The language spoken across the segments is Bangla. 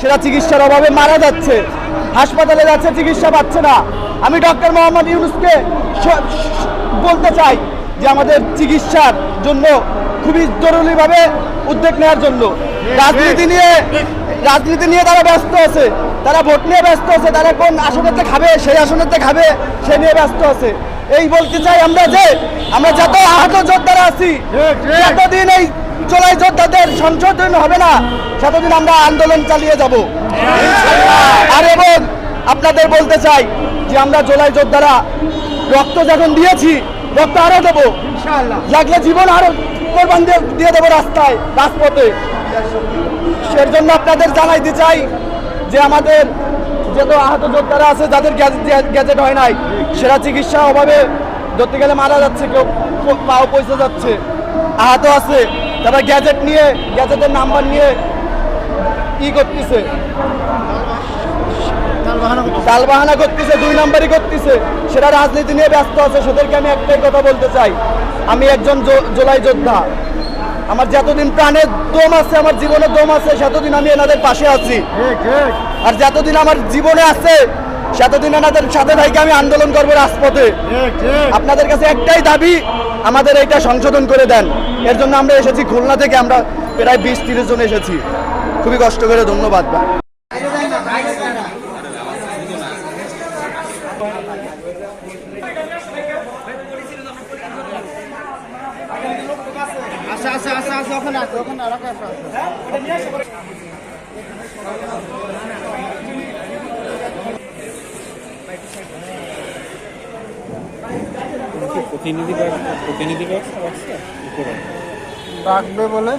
সেটা চিকিৎসার অভাবে মারা যাচ্ছে। হাসপাতালে যাচ্ছে চিকিৎসা পাচ্ছে না। আমি ডক্টর মোহাম্মদ ইউনুসকে বলতে চাই যে আমাদের চিকিৎসার জন্য খুবই জরুরিভাবে উদ্যোগ নেওয়ার জন্য। রাজনীতি নিয়ে রাজনীতি নিয়ে তারা ব্যস্ত আছে। তারা ভোট নিয়ে ব্যস্ত আছে। তারা কোন আসনেতে খাবে সেই আসনেতে খাবে সে নিয়ে ব্যস্ত আছে। এই বলতে চাই আমরা যে আমরা যত আহত যোদ্ধারা আছি যতদিন এই জোলাই যোদ্ধাদের সংশোধন হবে না ততদিন আমরা আন্দোলন চালিয়ে যাব। আর এবং আপনাদের বলতে চাই যে আমরা জোলাই যোদ্ধারা রক্ত যখন দিয়েছি রক্ত আরও দেবো। লাগলে জীবন আরও কোরবান দিয়ে দেবো রাস্তায় রাজপথে। সের জন্য আপনাদের জানাইতে চাই যে আমাদের যত আহত যোদ্ধারা আছে যাদের গ্যাজেট- হয় নাই সেরা চিকিৎসা অভাবে ধরতে গেলে মারা যাচ্ছে কেউ পাও পয়সা যাচ্ছে। আহত আছে তারপর গ্যাজেট নিয়ে গ্যাজেটের নাম্বার নিয়ে ই করতেছে। তালবাহানা করতেছে দুই নাম্বারই করতেছে। সেটা রাজনীতি নিয়ে ব্যস্ত আছে সেদেরকে আমি একটাই কথা বলতে চাই। আমি একজন জোলাই যোদ্ধা। আমার যতদিন প্রাণের দম আছে আমার জীবনের দম আছে সেতদিন আমি এনাদের পাশে আছি। আর যতদিন আমার জীবনে আছে সেতদিন এনাদের সাথে ভাইকে আমি আন্দোলন করব রাজপথে। আপনাদের কাছে একটাই দাবি আমাদের এটা সংশোধন করে দেন। এর জন্য আমরা এসেছি খুলনা থেকে আমরা প্রায় বিশ তিরিশ জন এসেছি। খুবই কষ্ট করে ধন্যবাদ ভাই। আচ্ছা আচ্ছা আচ্ছা আচ্ছা ওখানে আছে ওখানে রাখা প্রতিনিধি প্রতিনিধি রাখবে বলে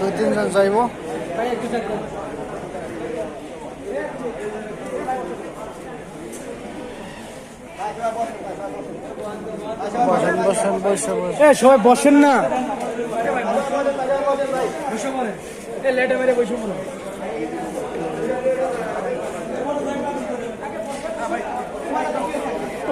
দুই তিনজন যাইব। বসেন বসেন বসে বসে। এ সবাই বসেন না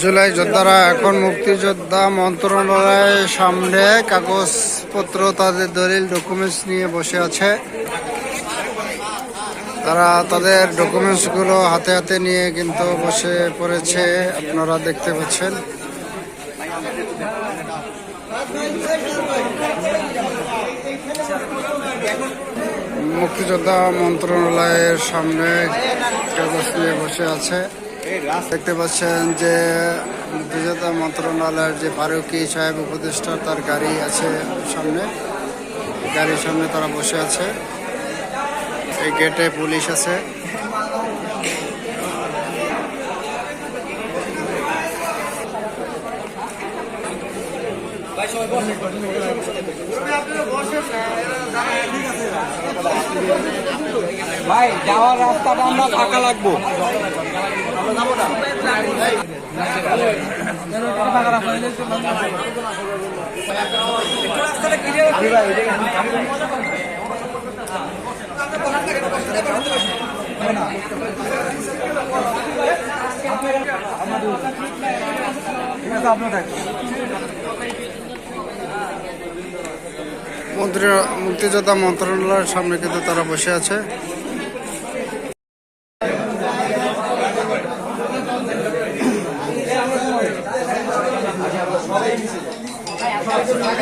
জুলাই যোদ্ধারা এখন মুক্তিযোদ্ধা মন্ত্রণালয়ের সামনে কাগজপত্র, তাদের দলিল ডকুমেন্টস নিয়ে বসে আছে। তারা তাদের ডকুমেন্টসগুলো হাতে হাতে নিয়ে কিন্তু বসে পড়েছে, আপনারা দেখতে পাচ্ছেন। মুক্তিযোদ্ধা মন্ত্রণালয়ের সামনে কাগজ নিয়ে বসে আছে। দেখতে পাচ্ছেন যে মুক্তিযোদ্ধা মন্ত্রণালয়ের যে ফারুকি সাহেব উপদেষ্টা, তার গাড়ি আছে সামনে। গাড়ির সামনে তারা বসে আছে। এই গেটে পুলিশ আছে। ভাই যাওয়ার রাস্তাটা আমরা ফাঁকা লাগবো। মন্ত্রী মুক্তিযোদ্ধা মন্ত্রণালয়ের সামনে কিন্তু তারা বসে আছে।